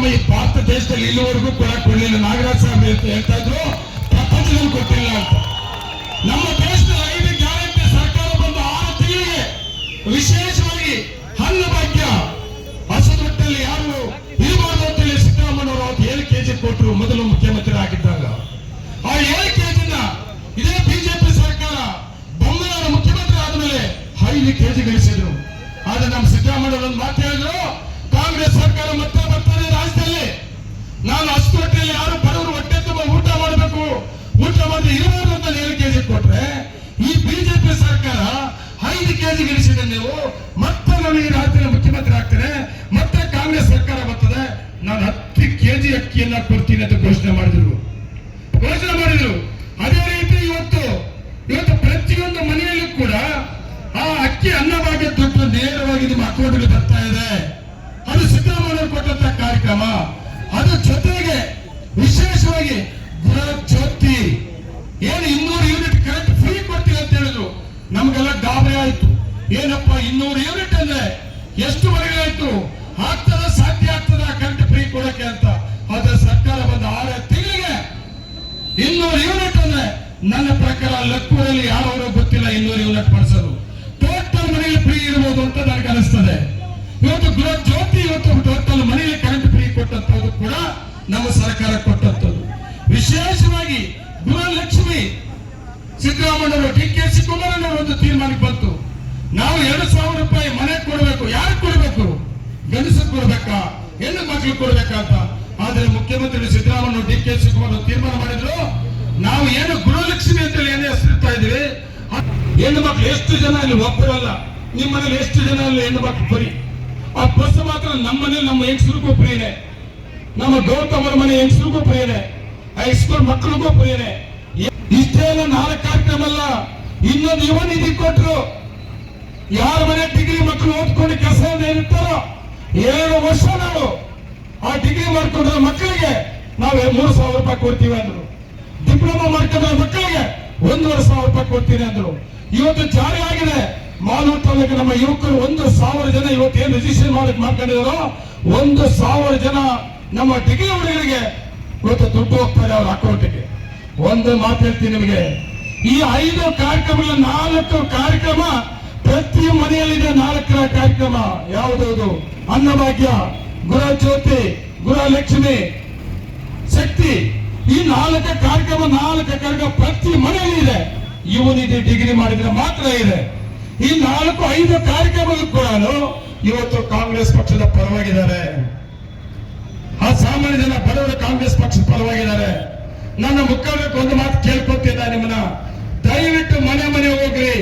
ಕಾರ್ಯಕ್ರಮ ಈ ಭಾರತ ದೇಶದಲ್ಲಿ ಇಲ್ಲಿವರೆಗೂ ಕೂಡ ಕೊಡಲಿಲ್ಲ ನಾಗರಾಜ್ ಸಾಹೇಬ್ ಅಂತ ಹೇಳ್ತಾ ಇದ್ರು. ಪ್ರಪಂಚದಲ್ಲಿ ಕೊಟ್ಟಿಲ್ಲ ಅಂತ. ನಮ್ಮ ದೇಶದಲ್ಲಿ ಐದು ಗ್ಯಾರಂಟಿ ಸರ್ಕಾರ ಬಂದ ಆರು ತಿಂಗಳಿಗೆ ವಿಶೇಷವಾಗಿ ಹಣ್ಣು ಭಾಗ್ಯ. ಹಸುದೊಟ್ಟಲ್ಲಿ ಯಾರು ಇರಬಾರ್ದು ಅಂತೇಳಿ ಸಿದ್ದರಾಮಯ್ಯವರು ಅವತ್ತು ಏಳು ಕೆಜಿ ಕೊಟ್ಟರು, ಮೊದಲು ಮುಖ್ಯಮಂತ್ರಿ ಆಗಿದ್ದಾಗ ಆ ಏಳು ಕೆಜಿನ ಇದೇ ಬಿಜೆಪಿ ಸರ್ಕಾರ ಬೊಮ್ಮನವರ ಮುಖ್ಯಮಂತ್ರಿ ಆದಮೇಲೆ ಐದು ಕೆಜಿ ಗಳಿಸಿದ್ರು. ಆದ್ರೆ ನಮ್ಮ ಸಿದ್ದರಾಮಯ್ಯ ಒಂದು ಮಾತು ಐದು ಕೆಜಿ ಗಳಿಸಿದೆ ನೀವು, ಮತ್ತೆ ನಾನು ಈ ರಾಜ್ಯದ ಮುಖ್ಯಮಂತ್ರಿ ಆಗ್ತೇನೆ, ಮತ್ತೆ ಕಾಂಗ್ರೆಸ್ ಸರ್ಕಾರ ಬರ್ತದೆ. ನಾನು ಹತ್ತು ಕೆಜಿ ಅಕ್ಕಿಯನ್ನ ಕೊಡ್ತೀನಿ ಅಂತ ಘೋಷಣೆ ಮಾಡಿದ್ರು. ಘೋಷಣೆ ಮಾಡಿದ್ರು. ಅದೇ ರೀತಿ ಇವತ್ತು ಇವತ್ತು ಪ್ರತಿಯೊಂದು ಮನೆಯಲ್ಲೂ ಕೂಡ ಆ ಅಕ್ಕಿ ಅನ್ನವಾಗಿ ದುಡ್ಡು ನೇರವಾಗಿ ನಿಮ್ಮ ಅಕೌಂಟ್ಗೆ ಬರ್ತಾ ಇದೆ. ಅದು ಸಿದ್ದರಾಮಯ್ಯ ಕೊಟ್ಟಂತ ಕಾರ್ಯಕ್ರಮ. ಗಾಬರಿ ಆಯ್ತು. ಏನಪ್ಪ, ಇನ್ನೂರು ಯೂನಿಟ್ ಅಂದ್ರೆ ಎಷ್ಟು ಮನೆಗಳಾಯ್ತು ಆಗ್ತದ ಸಾಧ್ಯ ಆಗ್ತದ? ಕರೆಂಟ್ ಫ್ರೀ ಕೊಡಕ್ಕೆ ಅಂತ. ಆದ್ರೆ ಸರ್ಕಾರ ಬಂದ ಆರು ತಿಂಗಳಿಗೆ ಇನ್ನೂರು ಯೂನಿಟ್ ಅಂದ್ರೆ ನನ್ನ ಪ್ರಕಾರ ಲಕ್ಕೂರಲ್ಲಿ ಯಾರವರು ಗೊತ್ತಿಲ್ಲ ಇನ್ನೂರು ಯೂನಿಟ್ ಮಾಡಿಸೋದು. ಟೋಟಲ್ ಮನೆಯಲ್ಲಿ ಫ್ರೀ ಇರ್ಬೋದು ಅಂತ ನನಗೆ ಅನಿಸ್ತದೆ. ಇವತ್ತು ಗೃಹ ಜ್ಯೋತಿ ಇವತ್ತು ಟೋಟಲ್ ಮನೆಯಲ್ಲಿ ಕರೆಂಟ್ ಫ್ರೀ ಕೊಟ್ಟಂತದ್ದು ಕೂಡ ನಮ್ಮ ಸರ್ಕಾರ ಕೊಟ್ಟಂತದ್ದು ವಿಶೇಷವಾಗಿ ಗೃಹಲಕ್ಷ್ಮಿ ಸಿದ್ದರಾಮಯ್ಯವರು ಡಿ ಕೆ ಶಿವಕುಮಾರ್ ಒಂದು ತೀರ್ಮಾನಕ್ಕೆ ಬಂತು. ನಾವು ಎರಡು ಸಾವಿರ ರೂಪಾಯಿ ಮನೆ ಕೊಡಬೇಕು. ಯಾರು ಕೊಡಬೇಕು? ಗಂಡಸರು ಕೊಡ್ಬೇಕಾ? ಹೆಣ್ಣು ಮಕ್ಕಳು ಕೊಡ್ಬೇಕಾ ಅಂತ. ಆದ್ರೆ ಮುಖ್ಯಮಂತ್ರಿ ಸಿದ್ದರಾಮಯ್ಯ ಡಿ ಕೆ ಶಿವಕುಮಾರ್ ತೀರ್ಮಾನ ಮಾಡಿದ್ರು. ನಾವು ಏನು ಗೃಹಲಕ್ಷ್ಮಿ ಅಂತ ಏನೇ ಹೆಸರಿಡ್ತಾ ಇದೀವಿ ಹೆಣ್ಣು ಮಕ್ಕಳು ಎಷ್ಟು ಜನ ಇಲ್ಲಿ ಒಬ್ಬರಲ್ಲ ನಿಮ್ಮ ಮನೇಲಿ ಎಷ್ಟು ಜನ ಇಲ್ಲಿ ಹೆಣ್ಣು ಮಕ್ಕಳು ಬರಿ ಆ ಬಸ್ ಮಾತ್ರ ನಮ್ಮ ಮನೇಲಿ ನಮ್ಮ ಹೆಂಗಸರಿಗೂ ಪ್ರಿಯನೇ ನಮ್ಮ ಗೌತಮರ ಮನೆ ಹೆಂಗಸರಿಗೂ ಪ್ರಿಯನೇ ಹೈಸ್ಕೂಲ್ ಮಕ್ಕಳಿಗೂ ಪ್ರಿಯನೇ ಇಷ್ಟೇ ಅಲ್ಲ ನಾಲ್ಕು ಕಾರ್ಯಕ್ರಮ ಅಲ್ಲ ಇನ್ನೊಂದು ಯುವ ನಿಧಿ ಕೊಟ್ರು, ಯಾರ ಮನೆ ಡಿಗ್ರಿ ಮಕ್ಕಳು ಓದ್ಕೊಂಡು ಕೆಲಸ ಇರ್ತಾರೋ ಏಳು ವರ್ಷ ನಾವು ಆ ಡಿಗ್ರಿ ಮಾಡ್ಕೊಂಡ್ರ ಮಕ್ಕಳಿಗೆ ನಾವು ಮೂರು ಸಾವಿರ ರೂಪಾಯಿ ಕೊಡ್ತೀವಿ ಅಂದ್ರು. ಡಿಪ್ಲೊಮಾ ಮಾಡ್ಕೊಂಡ್ರ ಮಕ್ಕಳಿಗೆ ಒಂದೂವರೆ ಸಾವಿರ ರೂಪಾಯಿ ಕೊಡ್ತೀನಿ ಅಂದ್ರು. ಇವತ್ತು ಜಾರಿ ಆಗಿದೆ. ಮಾನವ ತಾಲೂಕು ನಮ್ಮ ಯುವಕರು ಒಂದು ಸಾವಿರ ಜನ ಇವತ್ತು ಏನ್ ರಿಜಿಸ್ಟ್ರೇಷನ್ ಮಾಡಕ್ ಮಾಡ್ಕೊಂಡಿದಾರೋ, ಒಂದು ಸಾವಿರ ಜನ ನಮ್ಮ ಡಿಗ್ರಿ ಹುಡುಗರಿಗೆ ಇವತ್ತು ದುಡ್ಡು ಹೋಗ್ತಾರೆ. ಒಂದು ಮಾತಾಡ್ತೀನಿ ನಿಮಗೆ. ಈ ಐದು ಕಾರ್ಯಕ್ರಮಗಳ ನಾಲ್ಕು ಕಾರ್ಯಕ್ರಮ ಪ್ರತಿ ಮನೆಯಲ್ಲಿದೆ ನಾಲ್ಕರ ಕಾರ್ಯಕ್ರಮ. ಯಾವುದೌದು ಅನ್ನಭಾಗ್ಯ, ಗುರು ಜ್ಯೋತಿ, ಗುರು ಲಕ್ಷ್ಮಿ, ಶಕ್ತಿ. ಈ ನಾಲ್ಕು ಕಾರ್ಯಕ್ರಮ ನಾಲ್ಕು ಕಾರ್ಯಕ್ರಮ ಪ್ರತಿ ಮನೆಯಲ್ಲಿ ಇದೆ. ಇವನಿದೆ ಡಿಗ್ರಿ ಮಾಡಿದ್ರೆ ಮಾತ್ರ ಇದೆ. ಈ ನಾಲ್ಕು, ಐದು ಕಾರ್ಯಕ್ರಮಗಳು ಕೂಡ ಇವತ್ತು ಕಾಂಗ್ರೆಸ್ ಪಕ್ಷದ ಪರವಾಗಿದ್ದಾರೆ. ಆ ಸಾಮಾನ್ಯ ಜನ ಬಡವರ ಕಾಂಗ್ರೆಸ್ ಪಕ್ಷದ ಪರವಾಗಿದ್ದಾರೆ. ನನ್ನ ಮುಖಂಡಕ್ಕೆ ಒಂದು ಮಾತು ಕೇಳ್ಕೊತಿದ್ದ ನಿಮ್ಮನ್ನ. ದಯವಿಟ್ಟು ಮನೆ ಮನೆ ಹೋಗ್ರಿ.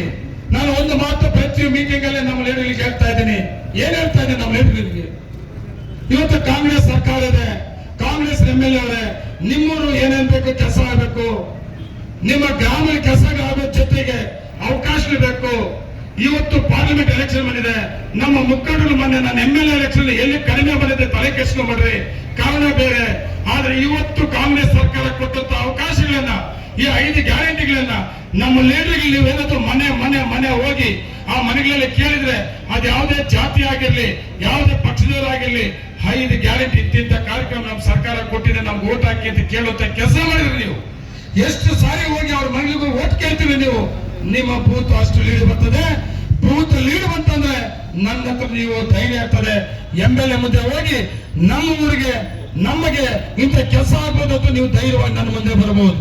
ನಾನು ಒಂದು ಮಾತು ಪ್ರತಿ ಮೀಟಿಂಗ್ ಅಲ್ಲಿ ನಮ್ಮ ಲೀಡರ್ಗೆ ಹೇಳ್ತಾ ಇದ್ದೀನಿ. ಏನ್ ಹೇಳ್ತಾ ಇದ್ದೀನಿ ನಮ್ಮ ಲೀಡರ್ಗೆ ಇವತ್ತು ಕಾಂಗ್ರೆಸ್ ಸರ್ಕಾರ ಇದೆ. ಕಾಂಗ್ರೆಸ್ ಎಂ ಎಲ್ ಎ ನಿಮ್ಮೂರು ಏನೇನ್ ಬೇಕು ಕೆಲಸ ಆಗಬೇಕು. ನಿಮ್ಮ ಗ್ರಾಮದ ಕೆಲಸಗಳಾಗೋ ಜೊತೆಗೆ ಅವಕಾಶ ಬೇಕು. ಇವತ್ತು ಪಾರ್ಲಿಮೆಂಟ್ ಎಲೆಕ್ಷನ್ ಬಂದಿದೆ. ನಮ್ಮ ಮುಖಂಡರು ಮೊನ್ನೆ ನನ್ನ ಎಂ ಎಲ್ ಎಲೆಕ್ಷನ್ ಎಲ್ಲಿ ಕಡಿಮೆ ಬಂದಿದೆ ತಲೆ ಕೆಡಿಸ್ಕೊಂಡ್ಬಿಡ್ರಿ ಕಾರಣ ಬೇರೆ. ಆದ್ರೆ ಇವತ್ತು ಕಾಂಗ್ರೆಸ್ ಸರ್ಕಾರ ಕೊಟ್ಟಂತ ಅವಕಾಶಗಳನ್ನ, ಈ ಐದು ಗ್ಯಾರಂಟಿಗಳನ್ನ ನಮ್ಮ ಲೀಡರ್ಗೆ ನೀವೇನಾದ್ರೂ ಮನೆ ಮನೆ ಮನೆ ಹೋಗಿ ಆ ಮನೆಗಳಲ್ಲಿ ಕೇಳಿದ್ರೆ ಅದು ಯಾವುದೇ ಜಾತಿ ಆಗಿರ್ಲಿ, ಯಾವುದೇ ಪಕ್ಷದವರಾಗಿರ್ಲಿ, ಐದು ಗ್ಯಾರಂಟಿ ಇಂತಿಂತ ಕಾರ್ಯಕ್ರಮ ನಮ್ಮ ಸರ್ಕಾರ ಕೊಟ್ಟಿದೆ, ನಮ್ಗೆ ಓಟ್ ಹಾಕಿ ಅಂತ ಕೇಳುವಂತ ಕೆಲಸ ಮಾಡಿದ್ರಿ ನೀವು. ಎಷ್ಟು ಸಾರಿ ಹೋಗಿ ಅವ್ರ ಮನೆಗಳಿಗೂ ಓಟ್ ಕೇಳ್ತೀವಿ ನೀವು? ನಿಮ್ಮ ಬೂತ್ ಅಷ್ಟು ಲೀಡ್ ಬರ್ತದೆ. ಬೂತ್ ಲೀಡ್ ಬಂತಂದ್ರೆ ನನ್ನ ಹತ್ರ ನೀವು ಧೈರ್ಯ ಆಗ್ತದೆ ಎಂ ಎಲ್ ಎ ಮುಂದೆ ಹೋಗಿ ನಮ್ಮ ಊರಿಗೆ, ನಮಗೆ ಇಂಥ ಕೆಲಸ ಆಗ್ಬೋದು ಅಂತ ನೀವು ಧೈರ್ಯವಾಗಿ ನನ್ನ ಮುಂದೆ ಬರಬಹುದು